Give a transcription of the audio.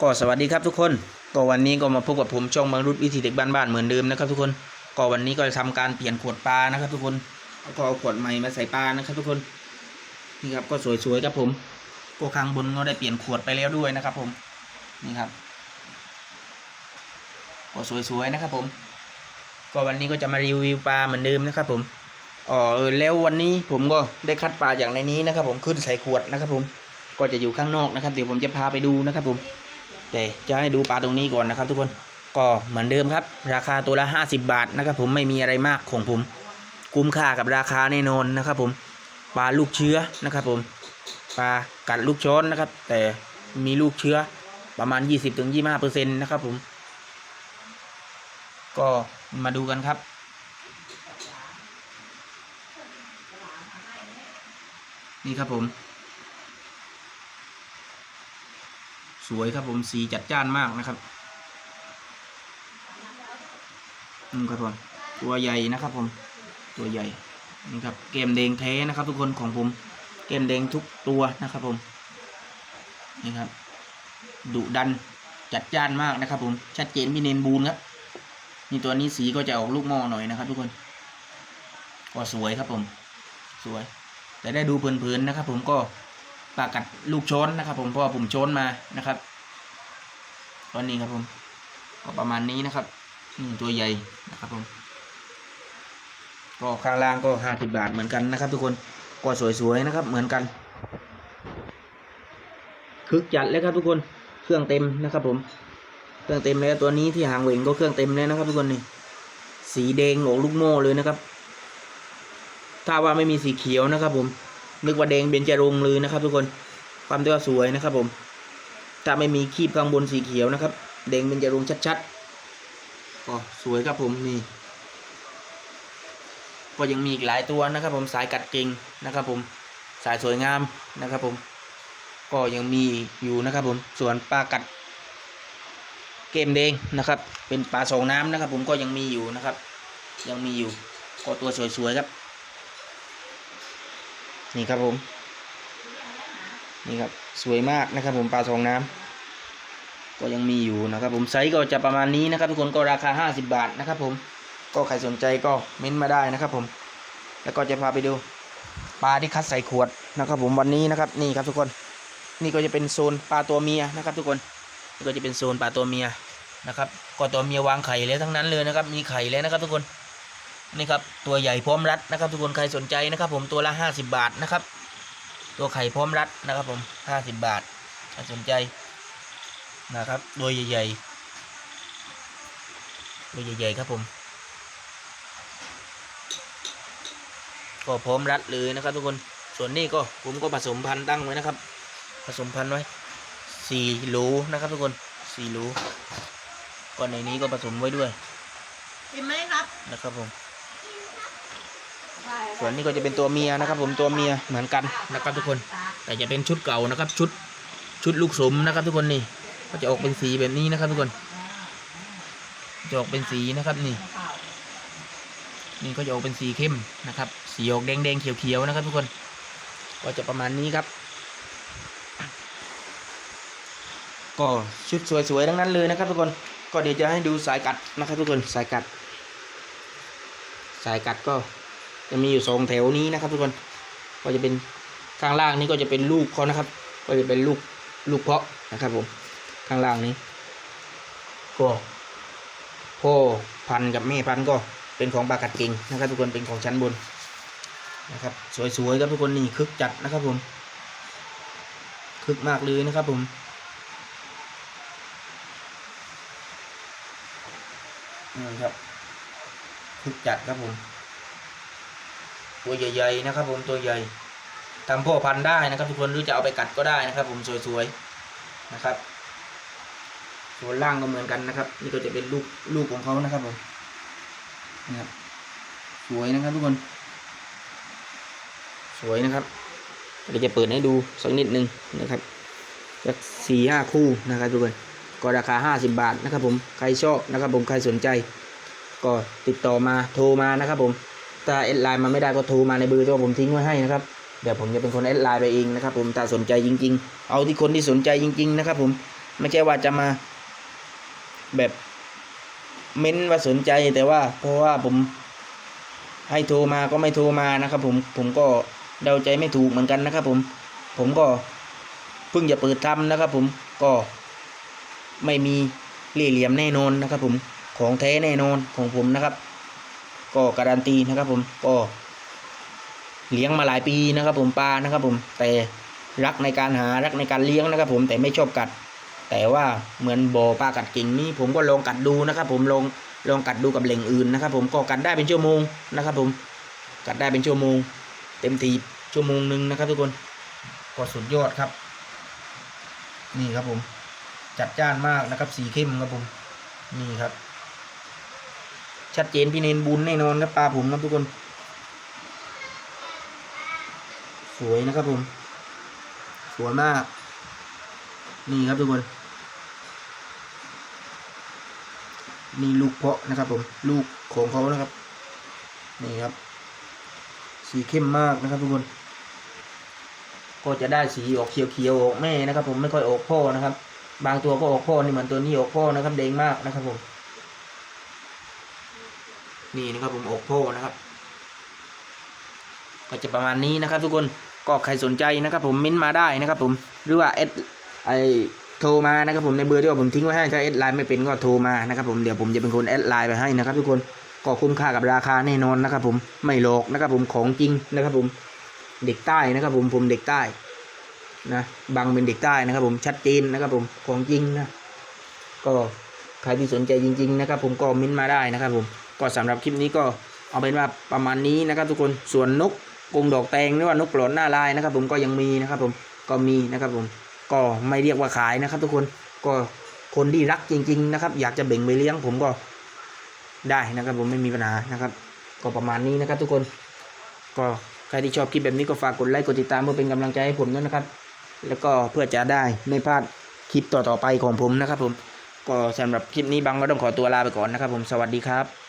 ก็สวัสดีครับทุกคน ก็วันนี้ก็มาพบกับผมช่องบางรุดวิธีเด็กบ้านๆเหมือนเดิมนะครับทุกคน ก็วันนี้ก็จะทำการเปลี่ยนขวดปลานะครับ ทุกคนแล้วก็เอาขวดใหม่มาใส่ปลานะครับ ทุกคน นี่ครับก็สวยๆครับผมก็ข้างบนก็ได้เปลี่ยนขวดไปแล้วด้วยนะครับ ผม นี่ครับ ก็สวยๆนะครับ ผม ก็วันนี้ก็จะมารีวิวปลาเหมือนเดิมนะครับ ผมอ๋อเออแล้ววันนี้ผมก็ได้คัดปลาอย่างในนี้นะครับ ผมขึ้นใส่ขวดนะครับ ผม ก็จะอยู่ข้างนอกนะครับ เดี๋ยวผมจะพาไปดูนะครับ ผม แต่จะให้ดูปลาตรงนี้ก่อนนะครับ ทุกคนก็เหมือนเดิมครับ ราคาตัวละ 50 บาทนะครับ ผมไม่มีอะไรมากของผม คุ้มค่ากับราคาแน่นอนนะครับ ผมปลาลูกเชื้อนะครับ ผมปลากัดลูกช้อนนะครับ แต่มีลูกเชื้อประมาณ 20-25%นะครับ ผม ก็มาดูกันครับนี่ครับผม สวยครับผมสีจัดจ้านมากนะครับอืมครับผมตัวใหญ่นะครับผมตัวใหญ่นี่ครับเกมแดงแท้นะครับทุกคนของผมเกมแดงทุกตัวนะครับผมนี่ครับดุดันจัดจ้านมากนะครับผมชัดเจนพี่เนนบูนครับนี่ตัวนี้สีก็จะออกลูกหม้อหน่อยนะครับ ทุกคนก็สวยครับผม สวย แต่ได้ดูเพลินๆนะครับ ผมก็ ปากัดลูกช้อนนะครับ ผมเพราะว่าผมช้อนมานะครับตอนนี้ครับผม ก็ประมาณนี้นะครับอืมตัวใหญ่นะครับผมก็ข้างล่างก็ห้าสิบบาทเหมือนกันนะครับ ทุกคนก็สวยๆนะครับเหมือนกันคึกจัดเลยครับทุกคนเครื่องเต็มนะครับ ผม เครื่องเต็มแล้วตัวนี้ที่หางเหวงก็เครื่องเต็มแล้วนะครับ ทุกคนนี่สีแดงโหลกลูกโม่เลยนะครับ ถ้าว่าไม่มีสีเขียวนะครับ ผม นึกว่าแดงเบญจรงค์เลยนะครับ ทุกคนความที่ว่าสวยนะครับ ผมถ้าไม่มีคีบข้างบนสีเขียวนะครับ แดงเบญจรงค์ชัดๆก็สวยครับผมนี่ก็ยังมีอีกหลายตัวนะครับ ผมสายกัดเก่งนะครับ ผมสายสวยงามนะครับ ผม ก็ยังมีอยู่นะครับ ผมส่วนปลากัดเกมแดงนะครับ เป็นปลาสองน้ำนะครับ ผมก็ยังมีอยู่นะครับ ยังมีอยู่ก็ตัวสวยๆครับ นี่ครับผม นี่ครับสวยมากนะครับผมปลาสองน้ำก็ยังมีอยู่นะครับผมไซส์ก็จะประมาณนี้นะครับ ทุกคนก็ราคา 50 บาทนะครับผมก็ใครสนใจก็เม้นมาได้นะครับผม แล้วก็จะพาไปดูปลาที่คัดใส่ขวดนะครับ ผมวันนี้นะครับนี่ครับทุกคนนี่ก็จะเป็นโซนปลาตัวเมียนะครับ ทุกคนนี่ก็จะเป็นโซนปลาตัวเมียนะครับก็ตัวเมียวางไข่แล้วทั้งนั้นเลยนะครับ มีไข่แล้วนะครับทุกคน นี่ครับตัวใหญ่พร้อมรัดนะครับ ทุกคนใครสนใจนะครับ ผมตัวละห้าสิบาทนะครับ ตัวไข่พร้อมรัดนะครับผมห้าสิบาทใครสนใจนะครับตัวใหญ่ๆตัวใหญ่ๆครับผม ก็พร้อมรัดเลยนะครับ ทุกคนส่วนนี้ก็ผมก็ผสมพันธุ์ตั้งไว้นะครับ ผสมพันธุ์ไว้สี่โหลนะครับ ทุกคนสี่โหลก็ในนี้ก็ผสมไว้ด้วยกินไหมครับนะครับผม ส่วนนี้ก็จะเป็นตัวเมียนะครับ ผมตัวเมียเหมือนกันนะครับทุกคน แต่จะเป็นชุดเก่านะครับ ชุดชุดลูกสมนะครับ ทุกคนนี่ก็จะออกเป็นสีแบบนี้นะครับ ทุกคนจะออกเป็นสีนะครับนี่ นี่ก็จะออกเป็นสีเข้มนะครับ สีออกแดงแดงเขียวเขียวนะครับ ทุกคน ก็จะประมาณนี้ครับ ก็ชุดสวยๆทั้งนั้นเลยนะครับ ทุกคนก็เดี๋ยวจะให้ดูสายกัดนะครับ ทุกคนสายกัด สายกัดก็ จะมีอยู่สองแถวนี้นะครับ ทุกคนก็จะเป็นข้างล่างนี้ก็จะเป็นลูกเขานะครับ ก็จะเป็นลูกลูกเพาะนะครับผมข้างล่างนี้ก็พ่อพันกับแม่พันก็เป็นของปลากัดเก่งนะครับ ทุกคนเป็นของชั้นบนนะครับ สวยๆครับทุกคนนี่คึกจัดนะครับผมคึกมากเลยนะครับผมนี่ครับคึกจัดครับผม ตัวใหญ่ๆนะครับผมตัวใหญ่ทำพ่อพันธุ์ได้นะครับ ทุกคนหรือจะเอาไปกัดก็ได้นะครับ ผมสวยๆนะครับส่วนล่างก็เหมือนกันนะครับ นี่ก็จะเป็นลูกลูกของเขานะครับผมนะครับสวยนะครับทุกคน สวยนะครับเดี๋ยวจะเปิดให้ดูสักนิดนึงนะครับสักสี่ห้าคู่นะครับทุกคนก็ราคาห้าสิบบาทนะครับ ผมใครชอบนะครับ ผมใครสนใจ ก็ติดต่อมาโทรมานะครับ ผม ถ้าแอดไลน์มาไม่ได้ก็โทรมาในเบอร์ที่ผมทิ้งไว้ให้นะครับเดี๋ยวผมจะเป็นคนแอดไลน์ไปเองนะครับ ผมถ้าสนใจจริง ๆ เอาที่คนที่สนใจจริง ๆ นะครับ ผมไม่ใช่ว่าจะมา แบบเม้นว่าสนใจแต่ว่า เพราะว่าผมให้โทรมาก็ไม่โทรมานะครับ ผมผมก็เดาใจไม่ถูกเหมือนกันนะครับ ผมผมก็เพิ่งจะเปิดทำนะครับ ผมก็ไม่มีเล่ห์เหลี่ยมแน่นอนนะครับ ผมของแท้แน่นอนของผมนะครับ ก็การันตีนะครับผมก็เลี้ยงมาหลายปีนะครับผมปลานะครับผมแต่รักในการหารักในการเลี้ยงนะครับผมแต่ไม่ชอบกัด แต่ว่าเหมือนบ่อปลากัดกิ่งนี่ผมก็ลองกัดดูนะครับผมลองลองกัดดูกับแหล่งอื่นนะครับผมก็กัดได้เป็นชั่วโมงนะครับผมกัดได้เป็นชั่วโมง เต็มทีชั่วโมงหนึ่งนะครับ ทุกคนก็สุดยอดครับ นี่ครับผม จัดจ้านมากนะครับสีเข้มครับผมนี่ครับ ชัดเจนพี่เนนบุญแน่นอนครับปลาผมครับทุกคน สวยนะครับผม สวยมาก นี่ครับทุกคน นี่ลูกเพาะนะครับผม ลูกของเขานะครับ นี่ครับ สีเข้มมากนะครับทุกคน ก็จะได้สีออกเขียวๆออกแม่นะครับ ผมไม่ค่อยออกพ่อนะครับ บางตัวก็ออกพ่อนี่เหมือนตัวนี้ออกพ่อนะครับแดงมากนะครับผม นี่นะครับผมออกพ่อนะครับ ก็จะประมาณนี้นะครับ ทุกคนก็ใครสนใจนะครับ ผมมิ้นต์มาได้นะครับ ผมหรือว่าเอสไอโทรมานะครับผมในเบอร์ที่ผมทิ้งไว้ให้ถ้าเอสไลน์ไม่เป็นก็โทรมานะครับผมเดี๋ยวผมจะเป็นคนแอดไลน์ไปให้นะครับทุกคนก็คุ้มค่ากับราคาแน่นอนนะครับ ผมไม่หลอกนะครับ ผมของจริงนะครับ ผมเด็กใต้นะครับ ผมผมเด็กใต้นะบางเป็นเด็กใต้นะครับ ผมชัดเจนนะครับ ผมของจริงนะก็ใครที่สนใจจริง ๆ นะครับ ผมก็มิ้นต์มาได้นะครับ ผม ก็สำหรับคลิปนี้ก็เอาเป็นว่าประมาณนี้นะครับทุกคนส่วนนกกงดอกแตงหรือว่านกปลอนหน้าลายนะครับ ผมก็ยังมีนะครับ ผมก็มีนะครับผมก็ไม่เรียกว่าขายนะครับ ทุกคนก็คนที่รักจริง ๆ นะครับ อยากจะเบ่งไปเลี้ยงผมก็ได้นะครับ ผมไม่มีปัญหานะครับ ก็ประมาณนี้นะครับ ทุกคน ก็ใครที่ชอบคลิปแบบนี้ก็ฝากกดไลค์กดติดตามเพื่อเป็นกำลังใจให้ผมด้วยนะครับ แล้วก็เพื่อจะได้ไม่พลาดคลิปต่อๆไปของผมนะครับ ผมก็สำหรับคลิปนี้บังก็ต้องขอตัวลาไปก่อนนะครับ ผมสวัสดีครับ